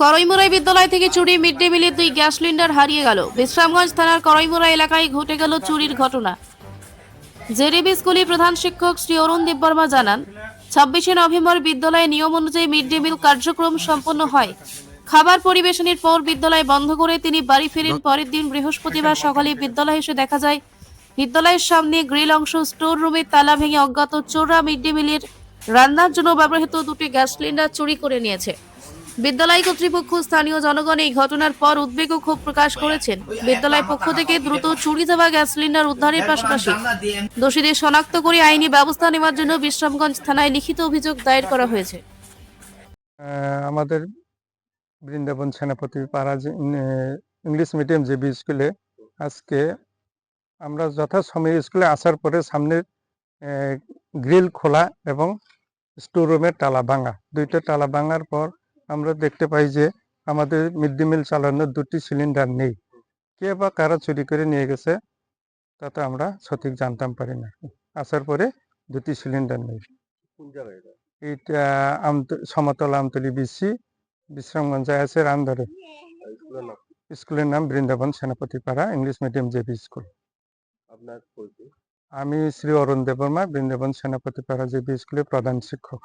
করইমুরাই বিদ্যালয় থেকে চুরি মিড ডে মিলের দুই গ্যাস সিলিন্ডার হারিয়ে গেল। বিশ্রামগঞ্জ থানার করইমুরা এলাকায় ঘটে গেল চুরির ঘটনা। জেডিবি স্কুলে প্রধান শিক্ষক শ্রী অরুণ দেববর্মা জানান, ছাব্বিশে নভেম্বর বিদ্যালয়ে নিয়ম অনুযায়ী মিড ডে মিল কার্যক্রম সম্পন্ন হয়। খাবার পরিবেশনের পর বিদ্যালয় বন্ধ করে তিনি বাড়ি ফেরেন। পরের দিন বৃহস্পতিবার সকালে বিদ্যালয়ে এসে দেখা যায়, বিদ্যালয়ের সামনে গ্রিল অংশ স্টোর রুমের তালা ভেঙে অজ্ঞাত চোররা মিড ডে মিলের রান্নার জন্য ব্যবহৃত দুটি গ্যাস সিলিন্ডার চুরি করে নিয়েছে। বিদ্যালয় কর্তৃপক্ষ স্থানীয় জনগণ এই ঘটনার পর উদ্বেগ ও ক্ষোভ প্রকাশ করেছেন। বিদ্যালয় পক্ষ থেকে দ্রুত চুরি যাওয়া গ্যাস সিলিন্ডার উদ্ধারের পাশাপাশি দোষীদের শনাক্ত করে আইনি ব্যবস্থা নেওয়ার জন্য বিশ্রামগঞ্জ থানায় লিখিত অভিযোগ দায়ের করা হয়েছে। আমাদের বৃন্দাবন সেনাপতি পাড়া ইংলিশ মিডিয়াম জেবি স্কুলে আজকে আমরা যথাসময়ে স্কুলে আসার পরে সামনের গ্রিল খোলা এবং স্টোর রুমের তালা ভাঙা। দুইটা তালা ভাঙার পর আমরা দেখতে পাই যে আমাদের মিড ডে মিল চালানোর দুটি সিলিন্ডার নেই। কে বা কারা চুরি করে নিয়ে গেছে তা তো আমরা সঠিক জানতাম পারি না। আসার পরে দুটি সিলিন্ডার নেই। এইটা সমতল আমতলি বিসি বিশ্রামগঞ্জে আছে রামধরে স্কুলের নাম? বৃন্দাবন সেনাপতি পাড়া ইংলিশ মিডিয়াম জেবি স্কুল। আমি শ্রী অরুণ দেববর্মা বৃন্দাবন সেনাপতি পাড়া জেবি স্কুলের প্রধান শিক্ষক।